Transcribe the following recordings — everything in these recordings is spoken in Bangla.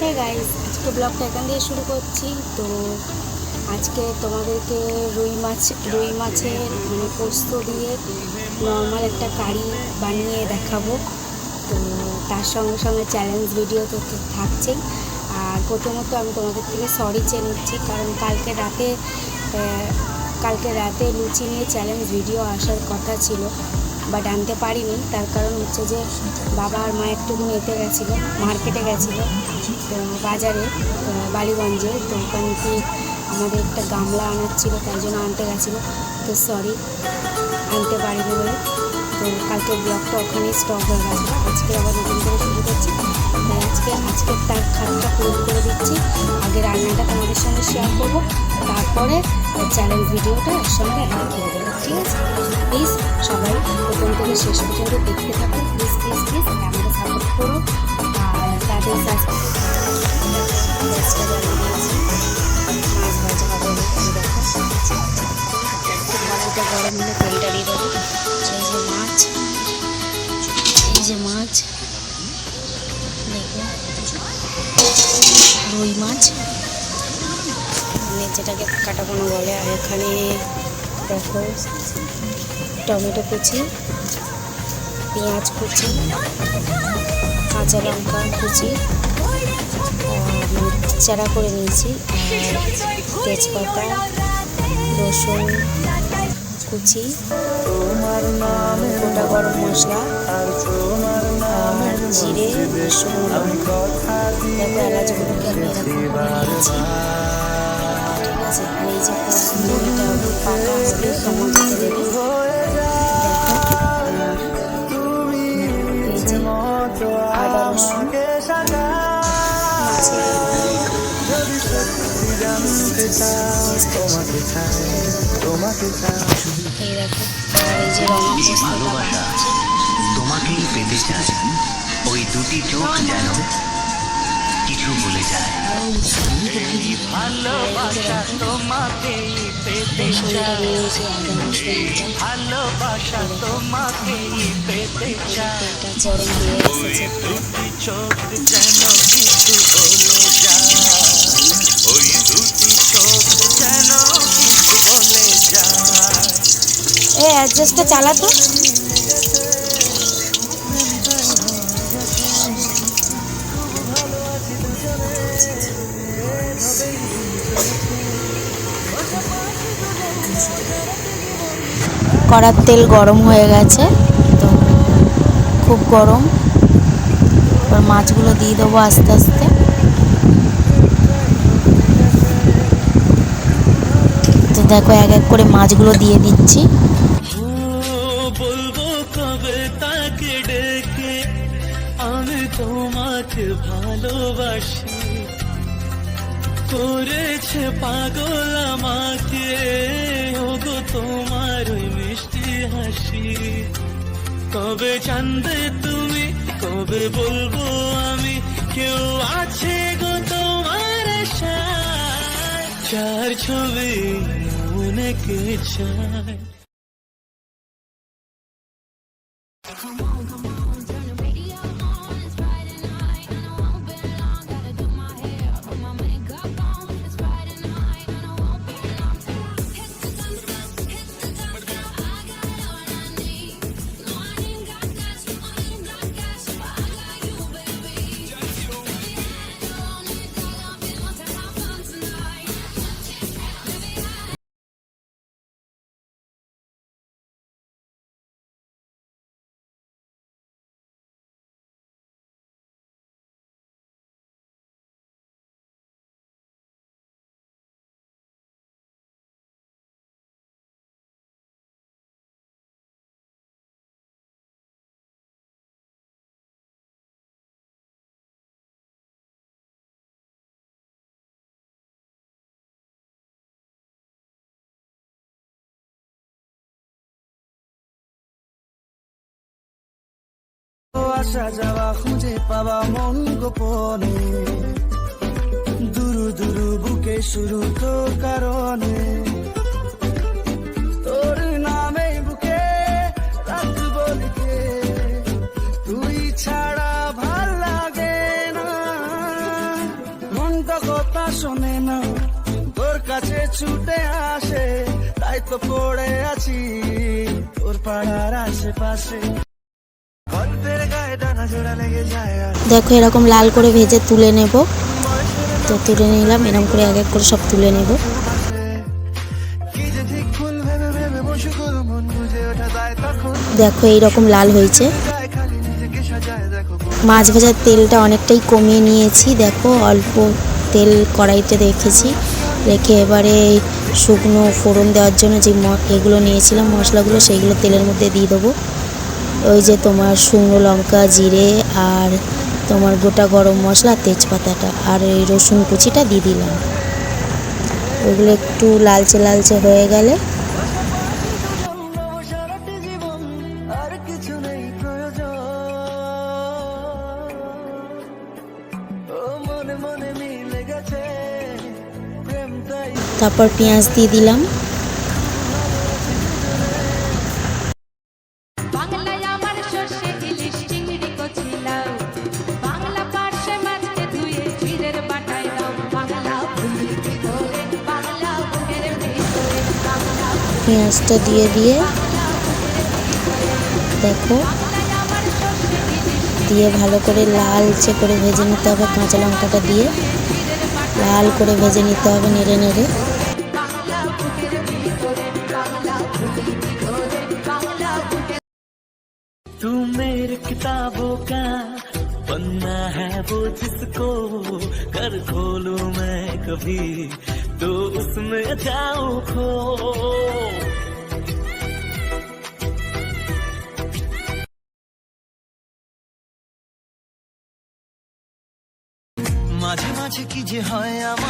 হে গাইস আজকে ব্লগটা এখান দিয়ে শুরু করছি। তো আজকে তোমাদেরকে রুই মাছ, রুই মাছের মানে পোস্ত দিয়ে নর্মাল একটা কারি বানিয়ে দেখাবো। তো তার সঙ্গে সঙ্গে চ্যালেঞ্জ ভিডিও তো থাকছেই। আর প্রথমত আমি তোমাদের থেকে সরি চেয়ে নিচ্ছি, কারণ কালকে রাতে কালকে রাতে লুচি নিয়ে চ্যালেঞ্জ ভিডিও আসার কথা ছিল। বাট আনতে পারিনি। তার কারণ হচ্ছে যে বাবা আর মা একটু এতে গেছিল, মার্কেটে গেছিল, তো বাজারে বালিগঞ্জে, তো ওখান থেকে আমাদের একটা গামলা আনার ছিল তাই জন্য আনতে গেছিল। তো সরি আনতে পারিনি বলে। তো কালকে ব্লগটা ওখানেই স্টপ হয়ে গেছে আজকে আবার নতুন করে শুরু করছি। তাই আজকে আজকে তার খাতটা পূরণ করে দিচ্ছি। আগে রান্নাটা শেয়ার করব। তারপরে চ্যানেল ভিডিওটা একসঙ্গে রেখে দেবো, ঠিক আছে? প্লিজ সবাই প্রথম থেকে শেষ পর্যন্ত দেখতে থাকো প্লিজ প্লিজ প্লিজ আমাকে সাপোর্ট করো আর তাদের মাছ এই রুই মাছ যেটাকে কাটা কোনো বলে। আর এখানে দেখো, টমেটো কুচি, পেঁয়াজ কুচি, কাঁচা লঙ্কা কুচি চেরা করে নিয়েছি তেজপাতা, রসুন কুচি, গোটা গরম মশলা, আর জিরে শুকনো লঙ্কা এলাচগুলোকে আমি এরকম। নিয়েছি আছে। আর এই যে এটা হলুদ পাকা হলুদ টমেটোতে দেবে। এই যে আদা রসুন এই দেখো। আর এই যে রমা ভালোবাসা তোমাকেই পেতে চায় ওই দুটি চোখ যেন কিছু বলে যায় ভালোবাসা পেতে রসুনটা নিয়েছি ভালোবাসা পেতে চোখ যেন বলে বলে অ্যাডজাস্টটা চালাতো। কড়ার তেল গরম হয়ে গেছে, তো খুব গরম। এবার মাছগুলো দিয়ে দেবো আস্তে আস্তে। তো দেখো এক এক করে মাছগুলো দিয়ে দিচ্ছি। তোমাকে ভালোবাসি করেছে পাগল আমাকে। তোমার ওই মিষ্টি হাসি। কবে জানবে তুমি, কবে বলব আমি? কেউ আছে গো তোমার চার ছবি মনে কে চায়? আসা যাওয়া খুঁজে পাওয়া মন গোপনে। দুরু দুরু বুকে শুরু তোর কারণে। তোর নামে বুকে রাখব লিখে। তুই ছাড়া ভালো লাগে না। তো কথা শোনে না, তোর কাছে ছুটে আসে। তাই তো পড়ে আছি, তোর পাড়ার আশেপাশে। দেখো এরকম লাল করে ভেজে তুলে নেব। তো তুলে নিলাম, এরকম করে এক এক করে সব তুলে নেব। দেখো এইরকম লাল হয়েছে। মাছ ভাজার তেলটা অনেকটাই কমিয়ে নিয়েছি। দেখো অল্প তেল কড়াইতে রেখেছি। রেখে এবারে শুকনো ফোড়ন দেওয়ার জন্য যে এগুলো নিয়েছিলাম, মশলাগুলো, সেইগুলো তেলের মধ্যে দিয়ে দেবো। ওই যে তোমার শুকনো লঙ্কা, জিরে আর তোমার গোটা গরম মশলা, তেজপাতাটা আর এই রসুন কুচিটা দিয়ে দিলাম। ওগুলো একটু লালচে লালচে হয়ে গেলে তারপর পেঁয়াজ দিয়ে দিলাম। পেঁয়াজটা দিয়ে দিয়ে দেখো দিয়ে ভালো করে লালচে করে ভেজে নিতে হবে কাঁচা লঙ্কাটা দিয়ে লাল করে ভেজে নিতে হবে নেড়ে নেড়ে বাংলা বুকের ভিতরে বাংলা ভুলির ভিতরে বাংলা বুকের तू मेरी किताबों का पन्ना है वो जिसको कर खोलूं मैं कभी तो उसमें जाऊं खो মাঝে কি যে হয়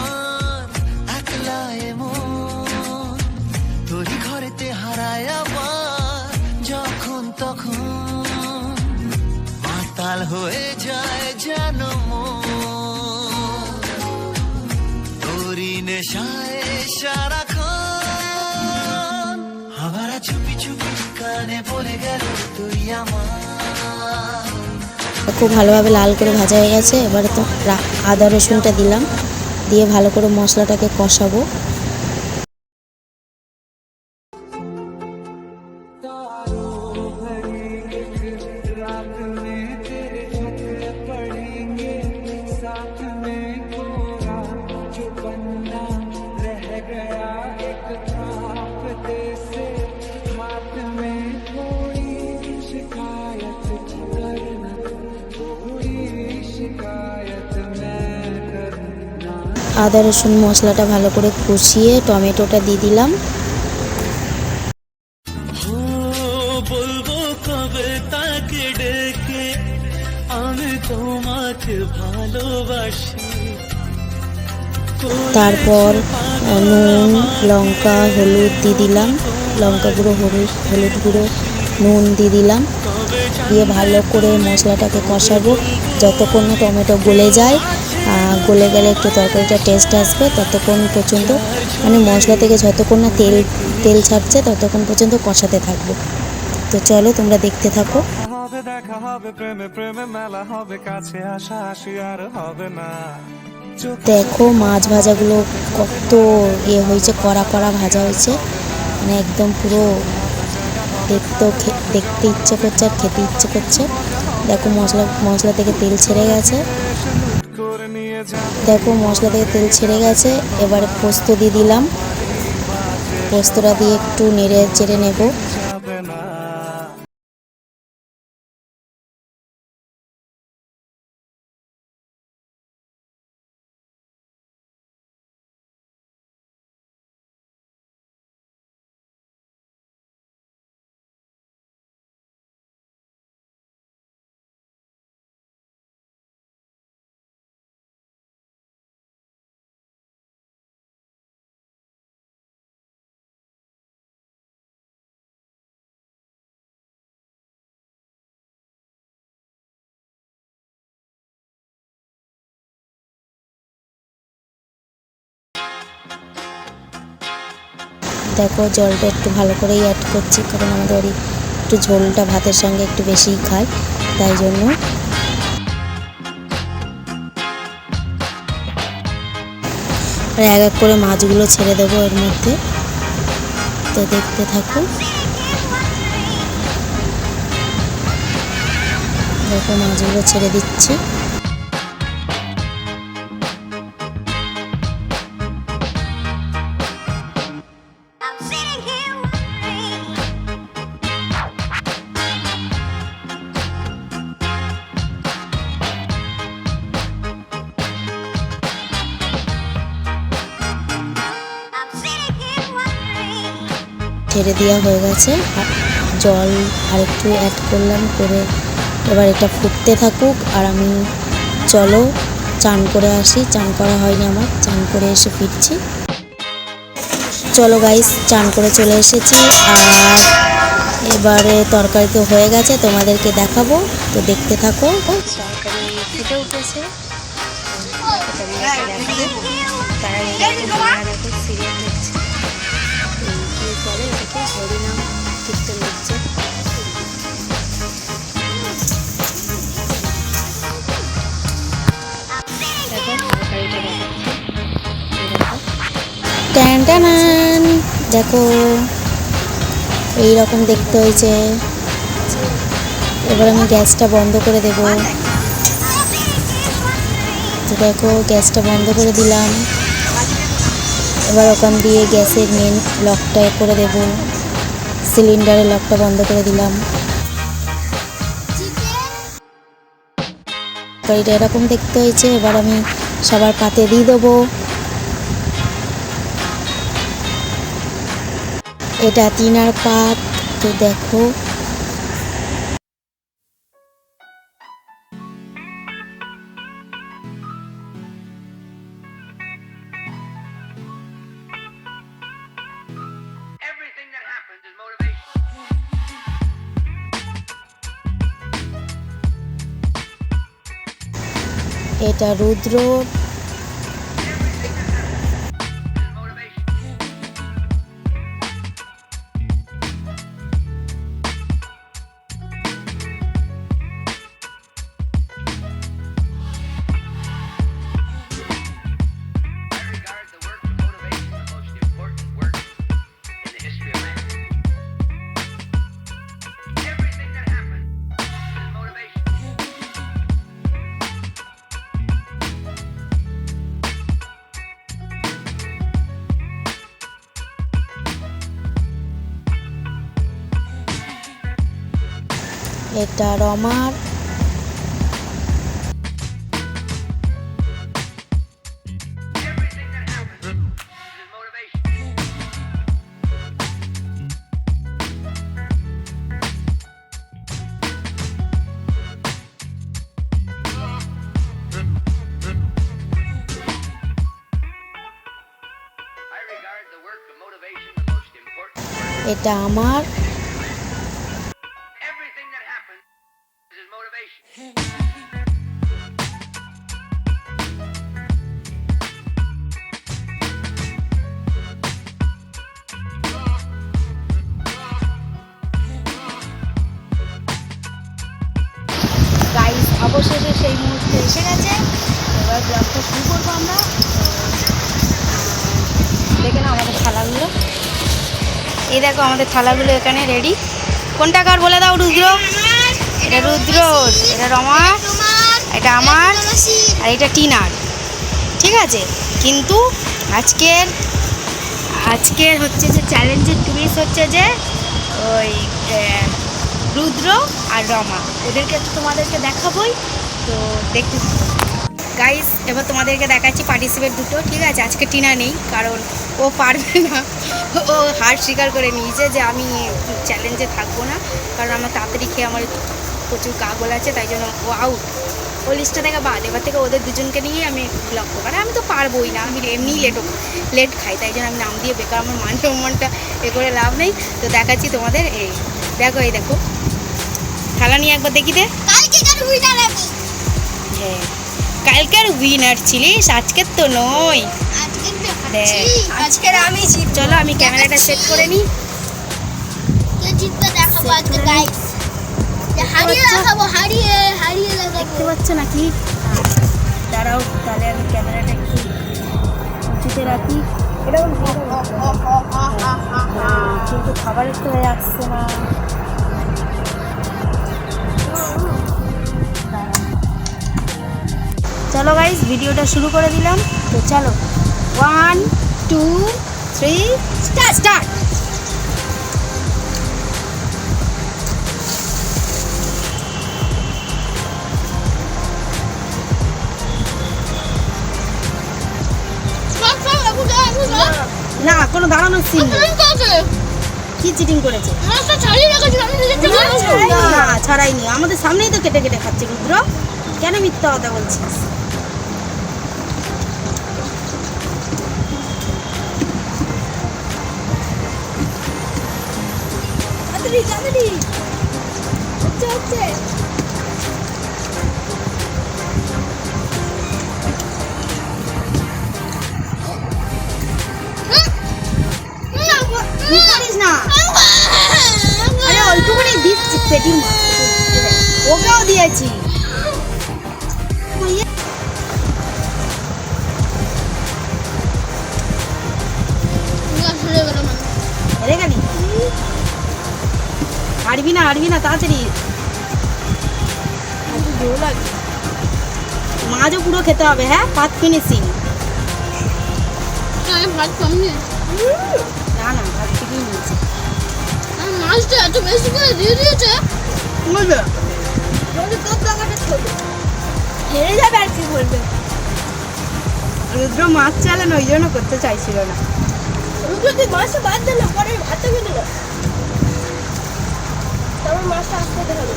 খুব ভালোভাবে লাল করে ভাজা হয়ে গেছে। এবারে তো আদা রসুনটা দিলাম। দিয়ে ভালো করে মশলাটাকে কষাবো। আদা রসুন মশলাটা ভালো করে কষিয়ে টমেটোটা দিয়ে দিলাম। তারপর নুন লঙ্কা হলুদ দিয়ে দিলাম। লঙ্কা গুঁড়ো হলুদ হলুদ গুঁড়ো নুন দিয়ে দিলাম। দিয়ে ভালো করে মশলাটাকে কষাবো। যতক্ষণ না টমেটো গলে যায় গলে গেলে একটু তরকারিটা টেস্ট আসবে ততক্ষণ পর্যন্ত মানে মশলা থেকে যতক্ষণ না তেল তেল ছাড়ছে ততক্ষণ পর্যন্ত কষাতে থাকব। তো চলো তোমরা দেখতে থাকো। দেখা হবে প্রেমে প্রেমে মেলা হবে কাছে আসা আসি আর হবে না। দেখো মাছ ভাজাগুলো কত ইয়ে হয়েছে কড়া কড়া ভাজা হয়েছে। মানে একদম পুরো দেখতেও দেখতে ইচ্ছে করছে আর খেতে ইচ্ছে করছে। দেখো মশলা মশলা থেকে তেল ছেড়ে গেছে। দেখো, মশলা থেকে তেল ছেড়ে গেছে। এবার পোস্ত দিয়ে দিলাম। পোস্তটা দিয়ে একটু নেড়ে চেড়ে নেব। দেখো জলটা একটু ভালো করেই অ্যাড করছি, কারণ আমাদের ওই একটু ঝোলটা ভাতের সঙ্গে একটু বেশিই খায়, তাই জন্য। আর এক এক করে মাছগুলো ছেড়ে দেবো এর মধ্যে। তো দেখতে থাকো। দেখো মাছগুলো ছেড়ে দিচ্ছি। ছেড়ে দেওয়া হয়ে গেছে। আর জল আর একটু অ্যাড করলাম করে এবার এটা ফুটতে থাকুক। আর আমি চলো চান করে আসি। চান করা হয়নি আমার। চান করে এসে ফিরছি। চলো গাইস চান করে চলে এসেছি। আর এবারে তরকারি তো হয়ে গেছে তোমাদেরকে দেখাবো। তো দেখতে থাকো। তরকারি ফুটে উঠেছে। তারা সিরিয়াল এটাকে হরিনাম কীর্তন ট্যানান দেখো, এইরকম দেখতে হয়েছে। এবার আমি গ্যাসটা বন্ধ করে দেব। তো দেখো, গ্যাসটা বন্ধ করে দিলাম। এবার ওখান দিয়ে গ্যাসের মেন লকটা করে দেব। সিলিন্ডারের লকটা বন্ধ করে দিলাম। তরকারিটা এরকম দেখতে হয়েছে, এবার আমি সবার পাতে দিয়ে দেবো। এটা তিনার পাত, তো দেখো। এটা রুদ্র important work. এটা আমার অবশেষে সেই মুহূর্তে এসে গেছে। এবার ব্লগটা শুরু করব আমরা। দেখে নাও আমাদের থালাগুলো। এই দেখো আমাদের থালাগুলো এখানে রেডি কোনটা কার বলে দাও, রুদ্র? এটা রুদ্র, এটা রমা, এটা আমার, আর এটা টিনার। ঠিক আছে? কিন্তু আজকের আজকের হচ্ছে যে চ্যালেঞ্জের টুইস হচ্ছে যে ওই রুদ্র আর রমা। ওদেরকে তো তোমাদেরকে দেখাবোই, তো দেখতে গাইস এবার তোমাদেরকে দেখাচ্ছি পার্টিসিপেট দুটো, ঠিক আছে? আজকে টিনা নেই, কারণ ও পারবে না। ও হার স্বীকার করে নিয়েছে যে আমি চ্যালেঞ্জে থাকব না, কারণ আমার তাড়াতাড়ি খেয়ে আমার প্রচুর কাগল আছে তাই জন্য ও আউট ও লিস্টটা থেকে বাদ এবার থেকে ওদের দুজনকে নিয়েই আমি ব্লগ করব। আর আমি তো পারবোই না আমি এমনিই লেট লেট খাই তাই জন্য আমি নাম দিয়ে বেকার আমার মান সম্মানটা এ করে লাভ নেই। তো দেখাচ্ছি তোমাদের এই দেখো এই দেখো। থালা নিয়ে একবার দেখি দে। হ্যাঁ কালকের উইনার ছিলিস আজকের তো নয় আজকের আমি চলো আমি ক্যামেরাটা সেট করে নিই কে জিতবে দেখাবো আজকে গাইস দেখতে পাচ্ছ? নাকি? দাঁড়াও তাহলে আমি ক্যামেরাটা একটু রাখি। এরকম কিন্তু খাবারের তো আসছে না। চলো গাইস ভিডিওটা শুরু করে দিলাম। তো চলো one two three start start না কোনো দাঁড়ানোর সিন নেই। কি চিটিং করেছে? না ছাড়াইনি। আমাদের সামনেই তো কেটে কেটে খাচ্ছে রুদ্র কেন মিথ্যা কথা বলছিস? তুই আরে ওইটুকুনি দিচ্ছি পেটি ওকেও দিয়েছি। হেরে হারবি না হারবি না তাড়াতাড়ি। মাছও পুরো খেতে হবে হ্যাঁ? ভাত ফিনিশিং। ভাত কম মাছটা এত বেশি করে দিয়ে দিয়েছে। বুঝলো বলে তোর টাকাটা ছোট হেরে যাবে আর কি বলবে? রুদ্র মাছ চালানো ওই জন্য করতে চাইছিল না। রুদ্র তুই মাছটা বাদ দিল? পরে ভাতটা খেয়ে দিল তারপর মাছটা আসতে তাড়াতাড়ি।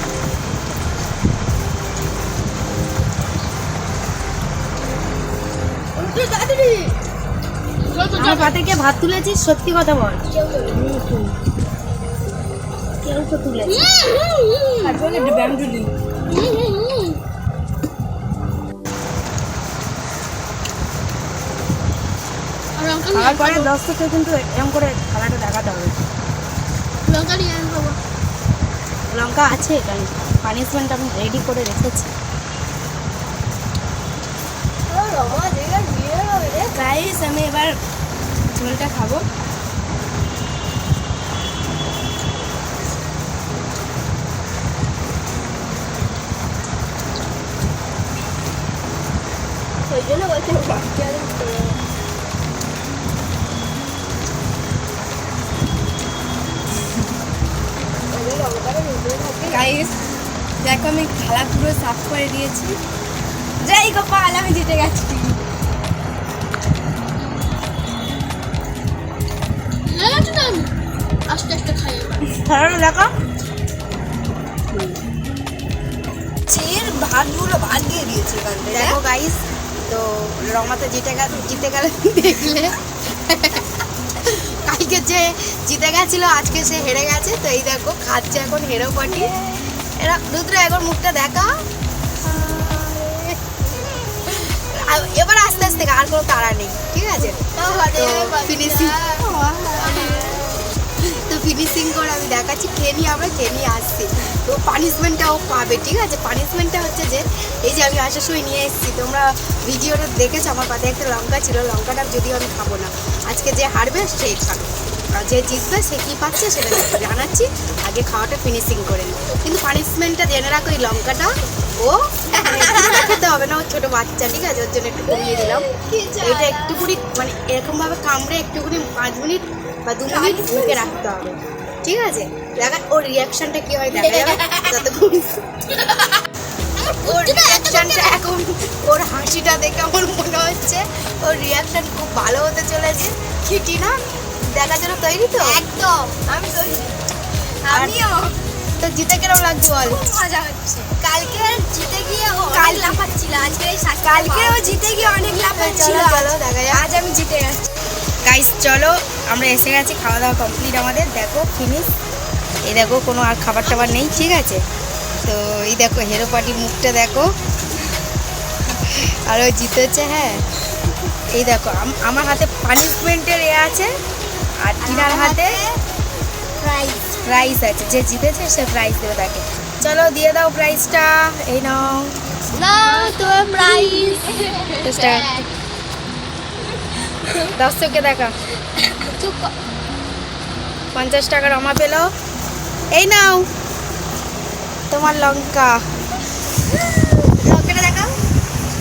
ভাত তুলেছিস? সত্যি কথা বল। কেউ তো তুলেছে আর বলে একটু ব্যায়াম তুলি খাওয়ার পরে দর্শককে কিন্তু এরকম করে খেলাটা দেখাতে হবে। লঙ্কা নিয়ে আনব লঙ্কা আছে এখানে পানিশমেন্ট আমি রেডি করে রেখেছি। গাইস আমি এবার ঝোলটা খাব। জন্য বলছি গাইস দেখো আমি থালা পুরো সাফ করে দিয়েছি। যাই গোপাল আমি জিতে গেছি। আস্তে আস্তে খাই থালাটা দেখো। চের ভাতগুলো ভাত দিয়ে দিয়েছে দেখো গাইস তো রমাতে জিতে গেল জিতে গেলে দেখলে। কালকে যে জিতে গেছিল আজকে সে হেরে গেছে। তো এই দেখো খাচ্ছে এখন হেরো পাটি এরা রুদ্র একবার মুখটা দেখা। এবার আস্তে আস্তে আর কোনো তাড়া নেই ঠিক আছে? ফিনিশিং ফিনিশিং করে আমি দেখাচ্ছি খেয়ে নিয়ে আমরা খেয়ে নিয়ে আসছি। তো পানিশমেন্টটাও পাবে, ঠিক আছে? পানিশমেন্টটা হচ্ছে যে, এই যে আমি আসার সময় নিয়ে এসেছি, তোমরা ভিডিওটা দেখেছ, আমার পাতে একটা লঙ্কা ছিল, লঙ্কাটা যদিও আমি খাব না। আজকে যে হারবে, সেই খাবে। আর যে জিতবে, সে কী পাচ্ছে, সেটা জানাচ্ছি। আগে খাওয়াটা ফিনিশিং করে নিই কিন্তু পানিশমেন্টটা জেনে রাখো, এই লঙ্কাটা ও? খেতে হবে না ও ছোটো বাচ্চা ঠিক আছে? ওর জন্য একটু কমিয়ে দিলাম। এটা একটুকুনি মানে এরকমভাবে কামড়ে একটুকুনি পাঁচ মিনিট বা দু মিনিট মুখে রাখতে হবে ঠিক আছে? দেখা ওর রিয়াকশনটা কি হয় দেখা যাবে ওর রিয়াকশনটা এখন ওর হাসিটা দেখে আমার মনে হচ্ছে ওর রিয়াকশন খুব ভালো হতে চলেছে। খিটি না? দেখার জন্য তৈরি তো? একদম। আমি তৈরি। আমিও। তো জিতে কেরম লাগছে বল? খুব মজা হচ্ছে। কালকে জিতে গিয়ে ও কাল- লাফাচ্ছিল আজকে এই কালকে ও জিতে গিয়ে অনেক লাফাচ্ছিল চলো দেখা যাক। আজ আমি জিতে গেছি। গাইস চলো আমরা এসে গেছি খাওয়া দাওয়া কমপ্লিট আমাদের। দেখো ফিনিশ এই দেখো কোনো আর খাবার টাবার নেই ঠিক আছে? তো এই দেখো হেরো পাটির মুখটা দেখো। আর ও জিতেছে হ্যাঁ। এই দেখো আম- আমার হাতে পানিশমেন্টের এ আছে আর টিনার হাতে প্রাইজ প্রাইজ আছে। যে জিতেছে সে প্রাইজ দেবে তাকে। চলো দিয়ে দাও প্রাইজটা এই নাও। না তোমার প্রাইজ. দর্শককে দেখা। পঞ্চাশ টাকা রমা পেল। এই নাও। তোমার লঙ্কা। লঙ্কাটা দেখাও।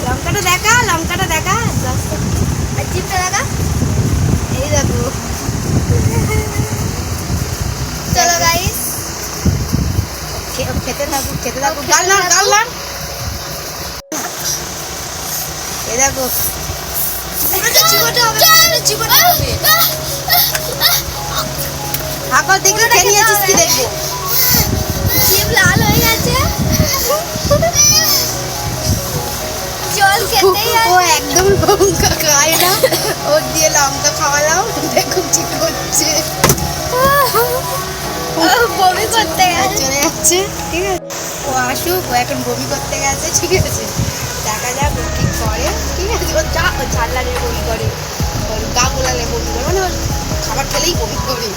লঙ্কাটা দেখা লঙ্কাটা দেখা। চিপটা দেখা। এই দেখো। চলো গাইস খেতে থাকুক খেতে থাকুক। খেতে গাল না থাকুক। গাল না এই দেখো। খেয়ে নিয়েছিস কি দেখব? লাল হয়ে গেছে। জল খেতেই ও একদম লঙ্কা খায় না। ওর দিয়ে লঙ্কা খাওয়ালাম। দেখো কি করছে। বমি করতে গেছে। চলে যাচ্ছে ঠিক আছে? ও আসুক ও এখন বমি করতে গেছে ঠিক আছে? দেখা যাক ও কি করে ঠিক আছে? ও যা ও ঝাল্লা নিয়ে বমি করে ওর গা গোলালে বমি করে মানে ওর খাবার খেলেই বমি করে।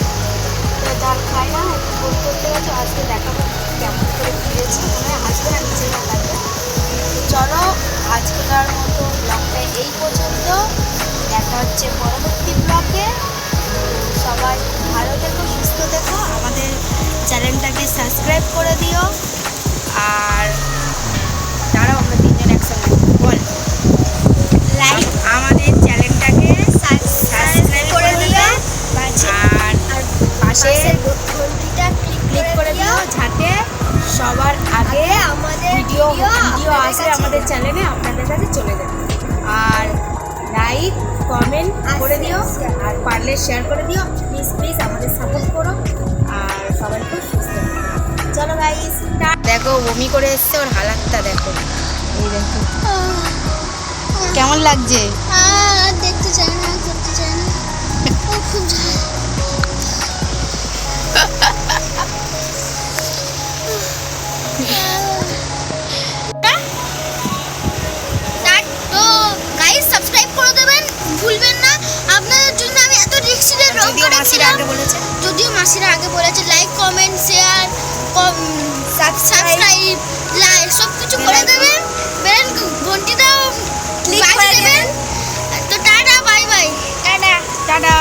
ঝাল খায় না বমি করতে গেছে আজকে দেখাবো কেমন করে ফিরেছি মনে হয় আসবে না নিচে না লাগবে চলো আজকেকার মতো ব্লগটা এই পর্যন্ত। দেখা হচ্ছে সাবস্ক্রাইব করে দিও। আর তারাও আমরা তিনজন একসঙ্গে। বল। লাইক আমাদের চ্যানেলটাকে সাবস্ক্রাইব করে দিও। আর পাশে ঘন্টিটা ক্লিক করে দিও। যাতে সবার আগে আমাদের ভিডিও ভিডিও আসে আমাদের চ্যানেলে আপনাদের কাছে চলে যাবে আর লাইক কমেন্ট করে দিও। আর পারলে শেয়ার করে দিও। প্লিজ প্লিজ আমাদের সাপোর্ট করো। আর সবাই খুব। চলো গাইস দেখো বমি করে এসছে ওর হালাতটা দেখো। এই দেখো। কেমন লাগছে? দেখতে চাই না করতে চাই না। খুব মাসিরা আগে বলেছে। যদিও মাসিরা আগে বলেছে like comment share subscribe like সব কিছু করে দেবেন বেরেন ঘন্টিটাও ক্লিক করে দেবেন? তো tata bye bye tata tata.